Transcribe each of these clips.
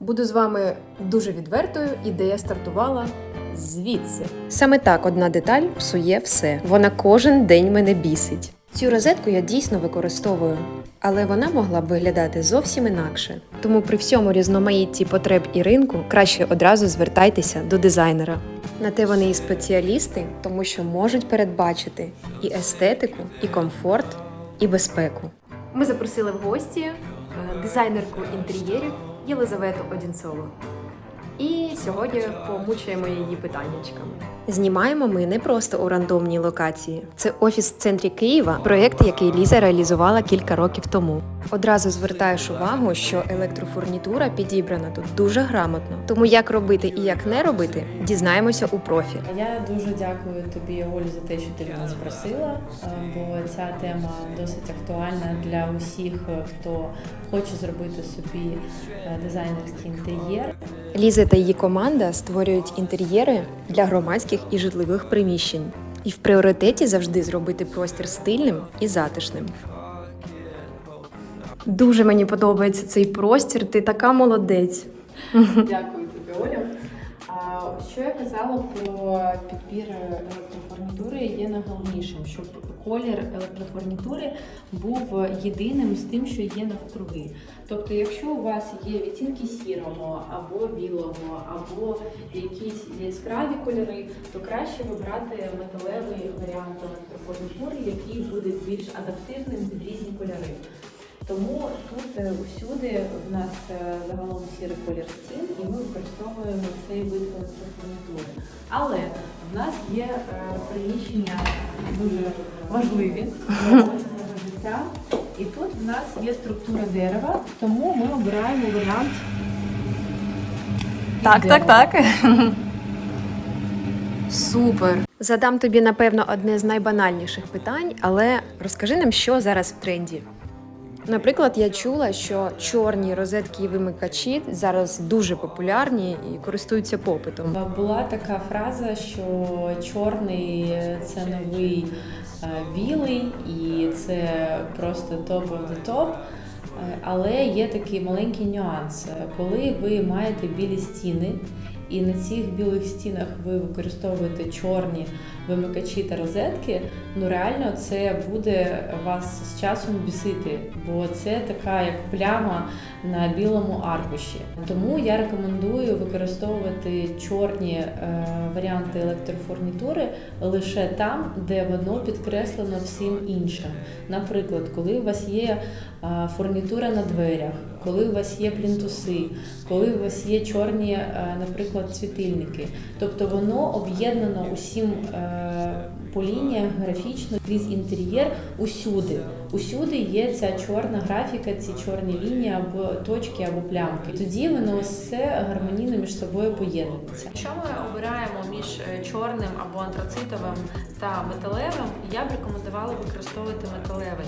Буду з вами дуже відвертою. Ідея стартувала звідси. Саме так одна деталь псує все. Вона кожен день мене бісить. Цю розетку я дійсно використовую, але вона могла б виглядати зовсім інакше. Тому при всьому різноманітті потреб і ринку краще одразу звертайтеся до дизайнера. На те вони і спеціалісти, тому що можуть передбачити і естетику, і комфорт, і безпеку. Ми запросили в гості е, дизайнерку інтер'єрів Єлизавету Одінцову. І сьогодні помучаємо її питаннячками. Знімаємо ми не просто у рандомній локації. Це офіс в центрі Києва, проєкт, який Ліза реалізувала кілька років тому. Одразу звертаєш увагу, що електрофурнітура підібрана тут дуже грамотно. Тому як робити і як не робити, дізнаємося у профі. Я дуже дякую тобі, Олі, за те, що ти мене запросила, е, бо ця тема досить актуальна для усіх, хто хоче зробити собі е, дизайнерський інтер'єр. Ліза та її команда створюють інтер'єри для громадських і житлових приміщень. І в пріоритеті завжди зробити простір стильним і затишним. Дуже мені подобається цей простір. Ти така молодець. Дякую тобі, Оля. А що я казала про підбір електрофурнітури є найголовнішим, щоб колір електрофурнітури був єдиним з тим, що є навкруги. Тобто, якщо у вас є відтінки сірого або білого, або якісь яскраві кольори, то краще вибрати металевий варіант електрофурнітури, який буде більш адаптивним під різні кольори. Тому тут е, усюди в нас е, загалом сірий колір стін, і ми використовуємо цей вид електрофурнітури. Але в нас є е, приміщення дуже важливі для життя. І тут в нас є структура дерева, тому ми обираємо варіант. Так, дерева. так, так. Супер. Задам тобі, напевно, одне з найбанальніших питань, але розкажи нам, що зараз в тренді. Наприклад, я чула, що чорні розетки і вимикачі зараз дуже популярні і користуються попитом. Була така фраза, що чорний це новий е, білий, і це просто топ the top. Е, Але є такий маленький нюанс. Коли ви маєте білі стіни, і на цих білих стінах ви використовуєте чорні вимикачі та розетки, ну реально це буде вас з часом бісити, бо це така як пляма на білому аркуші. Тому я рекомендую використовувати чорні е, варіанти електрофурнітури лише там, де воно підкреслено всім іншим. Наприклад, коли у вас є е, фурнітура на дверях, коли у вас є плінтуси, коли у вас є чорні, е, наприклад, світильники. Тобто воно об'єднано усім е, по лініях графічно крізь інтер'єр усюди. Усюди є ця чорна графіка, ці чорні лінії або точки, або плямки. Тоді воно все гармонійно між собою поєднується. Якщо ми обираємо між е, чорним або антрацитовим та металевим, я б рекомендувала використовувати металевий,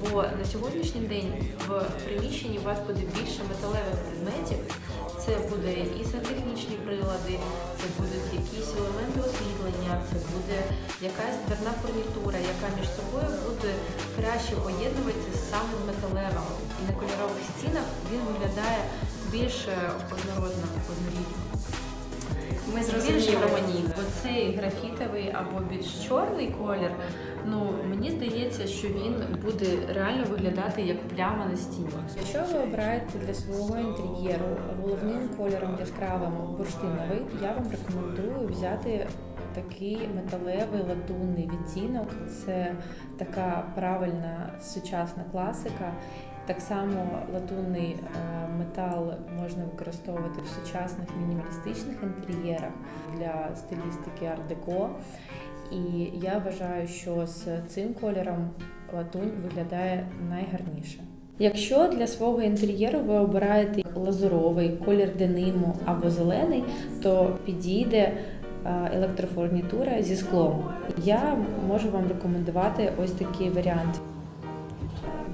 бо на сьогоднішній день в приміщенні у вас буде більше металевих предметів. Це буде і сантехнічні прилади, це будуть якісь елементи освітлення, це буде якась дверна фурнітура, яка між собою буде краще поєднуватися з самим металевим. І на кольорових стінах він виглядає більш е, однородно, однорідно. Ми Більш гармонійно. Оцей графітовий або більш чорний колір. Ну мені здається, що він буде реально виглядати як пляма на стіні. Якщо ви обираєте для свого інтер'єру головним кольором яскравим бурштиновий, я вам рекомендую взяти такий металевий ладунний відтінок. Це така правильна сучасна класика. Так само латунний е, метал можна використовувати в сучасних мінімалістичних інтер'єрах для стилістики арт-деко. І я вважаю, що з цим кольором латунь виглядає найгарніше. Якщо для свого інтер'єру ви обираєте лазуровий колір дениму або зелений, то підійде електрофурнітура зі склом. Я можу вам рекомендувати ось такий варіант.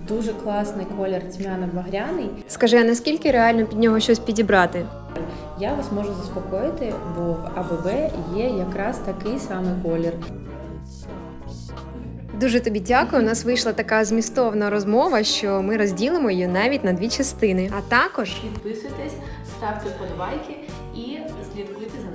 Дуже класний колір тьмяно-багряний. Скажи, а наскільки реально під нього щось підібрати? Я вас можу заспокоїти, бо в АББ є якраз такий самий колір. Дуже тобі дякую. У нас вийшла така змістовна розмова, що ми розділимо її навіть на дві частини. А також Підписуйтесь, ставте вподобайки і слідкуйте за.